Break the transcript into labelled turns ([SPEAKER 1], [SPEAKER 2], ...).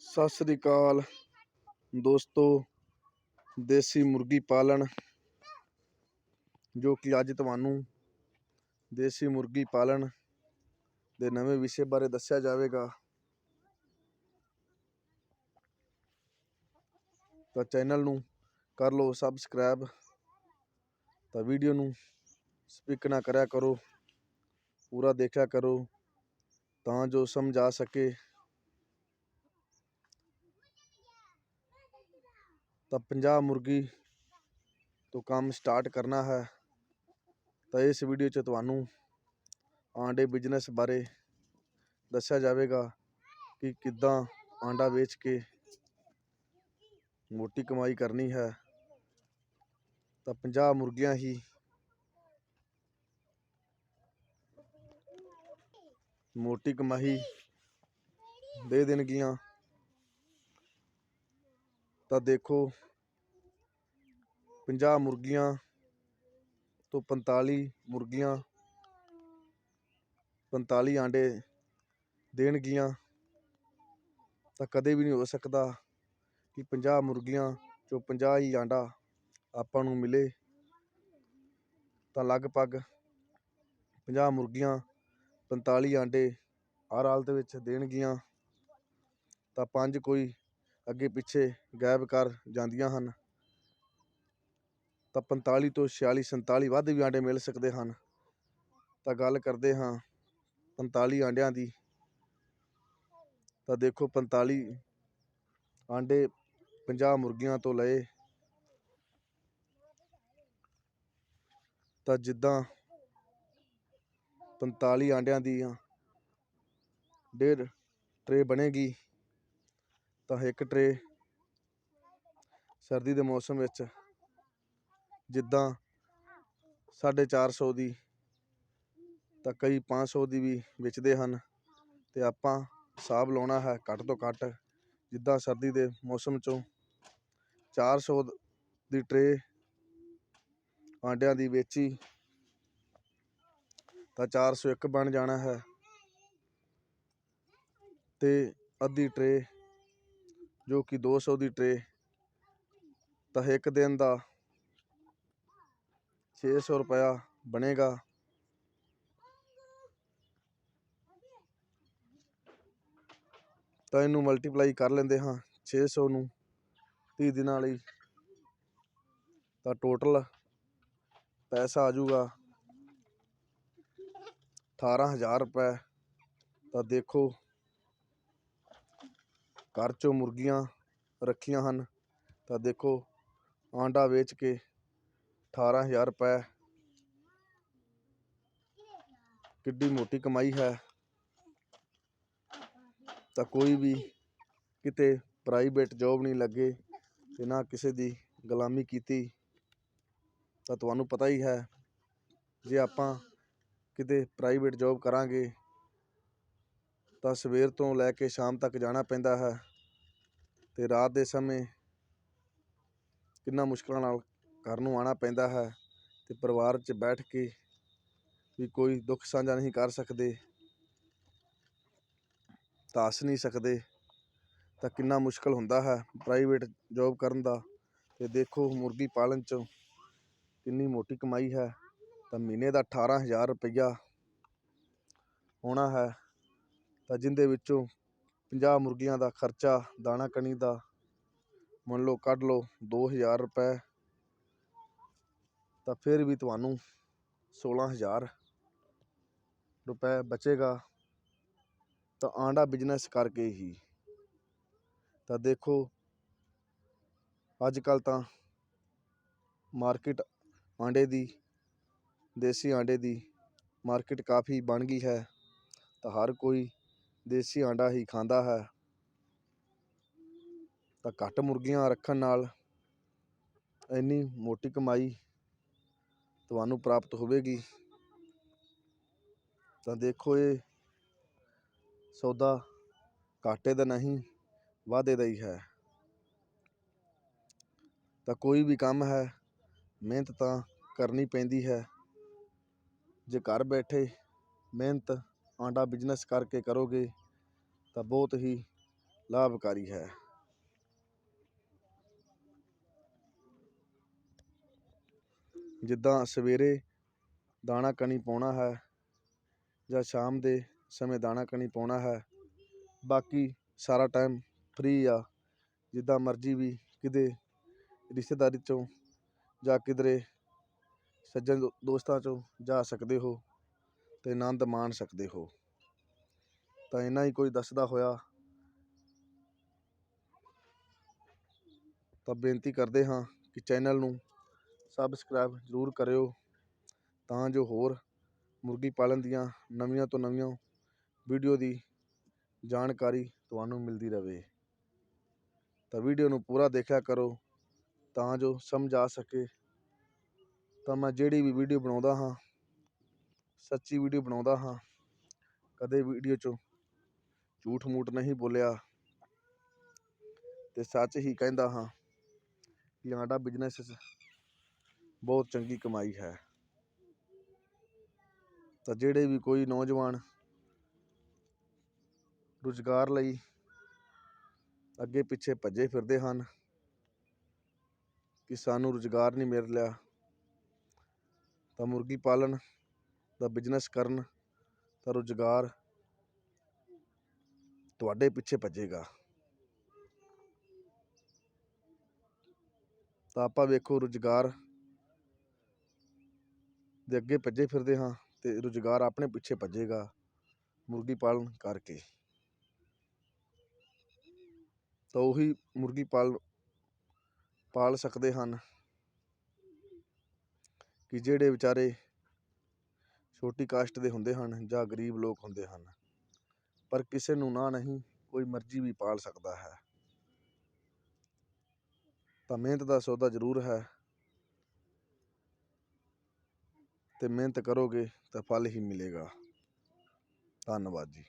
[SPEAKER 1] ਸਤਿ ਸ੍ਰੀ ਅਕਾਲ ਦੋਸਤੋ, ਦੇਸੀ ਮੁਰਗੀ ਪਾਲਣ, ਜੋ ਕਿ ਅੱਜ ਤੁਹਾਨੂੰ ਦੇਸੀ ਮੁਰਗੀ ਪਾਲਣ ਦੇ ਨਵੇਂ ਵਿਸ਼ੇ ਬਾਰੇ ਦੱਸਿਆ ਜਾਵੇਗਾ। ਤਾਂ ਚੈਨਲ ਨੂੰ ਕਰ ਲਓ ਸਬਸਕ੍ਰਾਈਬ, ਤਾਂ ਵੀਡੀਓ ਨੂੰ ਸਪਿਕ ਨਾ ਕਰਿਆ ਕਰੋ, ਪੂਰਾ ਦੇਖਿਆ ਕਰੋ, ਤਾਂ ਜੋ ਸਮਝ ਆ ਸਕੇ। ਤਾਂ 50 ਮੁਰਗੀ ਤੋਂ ਕੰਮ ਸਟਾਰਟ ਕਰਨਾ ਹੈ। ਤਾਂ ਇਸ ਵੀਡੀਓ 'ਚ ਤੁਹਾਨੂੰ ਆਂਡੇ ਬਿਜ਼ਨਸ ਬਾਰੇ ਦੱਸਿਆ ਜਾਵੇਗਾ ਕਿ ਕਿੱਦਾਂ ਆਂਡਾ ਵੇਚ ਕੇ ਮੋਟੀ ਕਮਾਈ ਕਰਨੀ ਹੈ। ਤਾਂ 50 ਮੁਰਗੀਆਂ ਹੀ ਮੋਟੀ ਕਮਾਈ ਦੇ ਦੇਣਗੀਆਂ। ਤਾਂ ਦੇਖੋ 50 ਮੁਰਗੀਆਂ ਤੋਂ 45 ਮੁਰਗੀਆਂ 45 ਆਂਡੇ ਦੇਣਗੀਆਂ, ਤਾਂ ਕਦੇ ਵੀ ਨਹੀਂ ਹੋ ਸਕਦਾ ਕਿ 50 ਮੁਰਗੀਆਂ ਚੋਂ 50 ਹੀ ਆਂਡਾ ਆਪਾਂ ਨੂੰ ਮਿਲੇ। ਤਾਂ ਲਗਭਗ 50 ਮੁਰਗੀਆਂ 45 ਆਂਡੇ ਹਰ ਹਾਲਤ ਵਿੱਚ ਦੇਣਗੀਆਂ। ਤਾਂ ਪੰਜ ਕੋਈ ਅੱਗੇ ਪਿੱਛੇ ਗਾਇਬ ਕਰ ਜਾਂਦੀਆਂ ਹਨ। ਤਾਂ 45 ਤੋਂ 46 47 ਵੱਧ ਵੀ ਆਂਡੇ ਮਿਲ ਸਕਦੇ ਹਨ। ਤਾਂ ਗੱਲ ਕਰਦੇ ਹਾਂ 45 ਆਂਡਿਆਂ ਦੀ। ਤਾਂ ਦੇਖੋ 45 ਆਂਡੇ 50 ਮੁਰਗੀਆਂ ਤੋਂ ਲਏ। ਤਾਂ ਜਿੱਦਾਂ 45 ਆਂਡਿਆਂ ਦੀਆਂ ਡੇਢ ਟਰੇ ਬਣੇਗੀ। ਤਾਂ ਇੱਕ ਟਰੇ ਸਰਦੀ ਦੇ ਮੌਸਮ ਵਿੱਚ ਜਿੱਦਾਂ 450 ਦੀ ਤਾਂ ਕਈ ਪੰਜ ਸੌ ਦੀ ਵੀ ਵੇਚਦੇ ਹਨ ਅਤੇ ਆਪਾਂ ਹਿਸਾਬ ਲਾਉਣਾ ਹੈ ਘੱਟ ਤੋਂ ਘੱਟ ਜਿੱਦਾਂ ਸਰਦੀ ਦੇ ਮੌਸਮ 'ਚੋਂ ਚਾਰ ਸੌ ਦੀ ਟਰੇ ਆਂਡਿਆਂ ਦੀ ਵੇਚੀ ਤਾਂ 401 ਬਣ ਜਾਣਾ ਹੈ ਅਤੇ ਅੱਧੀ ਟਰੇ ਜੋ ਕਿ 200 ਦੀ ਟਰੇ ਤਾਂ ਇੱਕ ਦਿਨ ਦਾ 600 ਰੁਪਇਆ ਬਣੇਗਾ। ਤਾਂ ਇਹਨੂੰ ਮਲਟੀਪਲਾਈ ਕਰ ਲੈਂਦੇ ਹਾਂ 600 ਨੂੰ 30 ਦਿਨਾਂ ਲਈ। ਤਾਂ ਟੋਟਲ ਪੈਸਾ ਆ ਜਾਊਗਾ 18000 ਰੁਪਏ ਤਾਂ ਦੇਖੋ ਘਰ ਚੋਂ ਮੁਰਗੀਆਂ ਰੱਖੀਆਂ ਹਨ। ਤਾਂ ਦੇਖੋ, ਆਂਡਾ ਵੇਚ ਕੇ 18000 ਰੁਪਏ ਕਿੱਡੀ ਮੋਟੀ ਕਮਾਈ ਹੈ। ਤਾਂ ਕੋਈ ਵੀ ਕਿਤੇ ਪ੍ਰਾਈਵੇਟ ਜੌਬ ਨਹੀਂ ਲੱਗੇ ਤੇ ਨਾ ਕਿਸੇ ਦੀ ਗੁਲਾਮੀ ਕੀਤੀ, ਤਾਂ ਤੁਹਾਨੂੰ ਪਤਾ ਹੀ ਹੈ, ਜੇ ਆਪਾਂ ਕਿਤੇ ਪ੍ਰਾਈਵੇਟ ਜੌਬ ਕਰਾਂਗੇ, ਤਾਂ ਸਵੇਰ ਤੋਂ ਲੈ ਕੇ ਸ਼ਾਮ ਤੱਕ ਜਾਣਾ ਪੈਂਦਾ ਹੈ। ਅਤੇ ਰਾਤ ਦੇ ਸਮੇਂ ਕਿੰਨਾ ਮੁਸ਼ਕਲਾਂ ਨਾਲ ਘਰ ਨੂੰ ਆਉਣਾ ਪੈਂਦਾ ਹੈ ਅਤੇ ਪਰਿਵਾਰ 'ਚ ਬੈਠ ਕੇ ਵੀ ਕੋਈ ਦੁੱਖ ਸਾਂਝਾ ਨਹੀਂ ਕਰ ਸਕਦੇ ਤਾਂ ਨਹੀਂ ਸਕਦੇ, ਤਾਂ ਕਿੰਨਾ ਮੁਸ਼ਕਲ ਹੁੰਦਾ ਹੈ ਪ੍ਰਾਈਵੇਟ ਜੋਬ ਕਰਨ ਦਾ ਅਤੇ ਦੇਖੋ ਮੁਰਗੀ ਪਾਲਣ 'ਚ ਕਿੰਨੀ ਮੋਟੀ ਕਮਾਈ ਹੈ, ਤਾਂ ਮਹੀਨੇ ਦਾ 18000 ਰੁਪਈਆ ਹੋਣਾ ਹੈ, ਤਾਂ ਜਿਹਦੇ ਵਿੱਚੋਂ 50 ਮੁਰਗੀਆਂ ਦਾ ਖਰਚਾ, ਦਾਣਾ ਕਣੀ ਦਾ, ਮੰਨ ਲਓ ਕੱਢ ਲਓ 2000 ਰੁਪਏ। ਤਾਂ ਫਿਰ ਵੀ ਤੁਹਾਨੂੰ 16000 ਰੁਪਏ ਬਚੇਗਾ। ਤਾਂ ਆਂਡਾ ਬਿਜ਼ਨਸ ਕਰਕੇ ਹੀ। ਤਾਂ ਦੇਖੋ ਅੱਜ ਕੱਲ ਤਾਂ ਮਾਰਕੀਟ ਆਂਡੇ ਦੀ, ਦੇਸੀ ਆਂਡੇ ਦੀ ਮਾਰਕੀਟ ਕਾਫੀ ਬਣ ਗਈ ਹੈ। ਤਾਂ ਹਰ ਕੋਈ ਦੇਸੀ ਆਂਡਾ ਹੀ ਖਾਂਦਾ ਹੈ। ਤਾਂ ਘੱਟ ਮੁਰਗੀਆਂ ਰੱਖਣ ਨਾਲ ਇੰਨੀ ਮੋਟੀ ਕਮਾਈ ਤੁਹਾਨੂੰ ਪ੍ਰਾਪਤ ਹੋਵੇਗੀ। ਤਾਂ ਦੇਖੋ ਇਹ ਸੌਦਾ ਘਾਟੇ ਦਾ ਨਹੀਂ, ਵਾਧੇ ਦਾ ਹੀ ਹੈ। ਤਾਂ ਕੋਈ ਵੀ ਕੰਮ ਹੈ, ਮਿਹਨਤ ਤਾਂ ਕਰਨੀ ਪੈਂਦੀ ਹੈ। ਜੇ ਘਰ ਬੈਠੇ ਮਿਹਨਤ ਆਂਡਾ ਬਿਜ਼ਨਸ ਕਰਕੇ ਕਰੋਗੇ ਤਾਂ ਬਹੁਤ ਹੀ ਲਾਭਕਾਰੀ ਹੈ। ਜਿੱਦਾਂ ਸਵੇਰੇ ਦਾਣਾ ਕਣੀ ਪਾਉਣਾ ਹੈ ਜਾਂ ਸ਼ਾਮ ਦੇ ਸਮੇਂ ਦਾਣਾ ਕਣੀ ਪਾਉਣਾ ਹੈ, ਬਾਕੀ ਸਾਰਾ ਟਾਈਮ ਫ੍ਰੀ ਆ। ਜਿੱਦਾਂ ਮਰਜ਼ੀ ਵੀ ਕਿਤੇ ਰਿਸ਼ਤੇਦਾਰੀ 'ਚੋਂ ਜਾਂ ਕਿਧਰੇ ਸੱਜਣ ਦੋ- ਦੋਸਤਾਂ 'ਚੋਂ ਜਾ ਸਕਦੇ ਹੋ। ਅਤੇ ਆਨੰਦ ਮਾਣ ਸਕਦੇ ਹੋ। ਤਾਂ ਇੰਨਾ ਹੀ ਕੋਈ ਦੱਸਦਾ ਹੋਇਆ। ਤਾਂ ਬੇਨਤੀ ਕਰਦੇ ਹਾਂ ਕਿ ਚੈਨਲ ਨੂੰ ਸਬਸਕ੍ਰਾਈਬ ਜ਼ਰੂਰ ਕਰਿਓ। ਤਾਂ ਜੋ ਹੋਰ ਮੁਰਗੀ ਪਾਲਣ ਦੀਆਂ ਨਵੀਆਂ ਤੋਂ ਨਵੀਆਂ ਵੀਡੀਓ ਦੀ ਜਾਣਕਾਰੀ ਤੁਹਾਨੂੰ ਮਿਲਦੀ ਰਹੇ। ਤਾਂ ਵੀਡੀਓ ਨੂੰ ਪੂਰਾ ਦੇਖਿਆ ਕਰੋ ਤਾਂ ਜੋ ਸਮਝ ਆ ਸਕੇ। ਤਾਂ ਮੈਂ ਜਿਹੜੀ ਵੀ ਵੀਡੀਓ ਬਣਾਉਂਦਾ ਹਾਂ ਸੱਚੀ ਵੀਡੀਓ ਬਣਾਉਂਦਾ ਹਾਂ। ਕਦੇ ਵੀਡੀਓ 'ਚੋਂ ਝੂਠ ਮੂਠ ਨਹੀਂ ਬੋਲਿਆ। ਤੇ ਸੱਚ ਹੀ ਕਹਿੰਦਾ ਹਾਂ ਕਿ ਸਾਡਾ ਬਿਜ਼ਨਸ ਬਹੁਤ ਚੰਗੀ ਕਮਾਈ ਹੈ। ਤਾਂ ਜਿਹੜੇ ਵੀ ਕੋਈ ਨੌਜਵਾਨ ਰੁਜ਼ਗਾਰ ਲਈ ਅੱਗੇ ਪਿੱਛੇ ਭੱਜੇ ਫਿਰਦੇ ਹਨ ਕਿ ਸਾਨੂੰ ਰੁਜ਼ਗਾਰ ਨਹੀਂ ਮਿਲ ਰਿਹਾ ਤਾਂ ਮੁਰਗੀ ਪਾਲਣ ਦਾ ਬਿਜ਼ਨਸ ਕਰਨ ਤਾਂ ਰੁਜ਼ਗਾਰ ਤੁਹਾਡੇ ਪਿੱਛੇ ਭੱਜੇਗਾ। ਤਾਂ ਆਪਾਂ ਵੇਖੋ ਰੁਜ਼ਗਾਰ ਦੇ ਅੱਗੇ ਭੱਜੇ ਫਿਰਦੇ ਹਾਂ ਤੇ ਰੁਜ਼ਗਾਰ ਆਪਣੇ ਪਿੱਛੇ ਭੱਜੇਗਾ ਮੁਰਗੀ ਪਾਲਣ ਕਰਕੇ। ਤਾਂ ਉਹੀ ਮੁਰਗੀ ਪਾਲ ਪਾਲ ਸਕਦੇ ਹਨ ਕਿ ਜਿਹੜੇ ਵਿਚਾਰੇ ਛੋਟੀ ਕਾਸਟ ਦੇ ਹੁੰਦੇ ਹਨ ਜਾਂ ਗਰੀਬ ਲੋਕ ਹੁੰਦੇ ਹਨ। ਪਰ ਕਿਸੇ ਨੂੰ ਨਾ ਨਹੀਂ, ਕੋਈ ਮਰਜ਼ੀ ਵੀ ਪਾਲ ਸਕਦਾ ਹੈ। ਤਾਂ ਮਿਹਨਤ ਦਾ ਸੌਦਾ ਜ਼ਰੂਰ ਹੈ। ਅਤੇ ਮਿਹਨਤ ਕਰੋਗੇ ਤਾਂ ਫਲ ਹੀ ਮਿਲੇਗਾ। ਧੰਨਵਾਦ ਜੀ।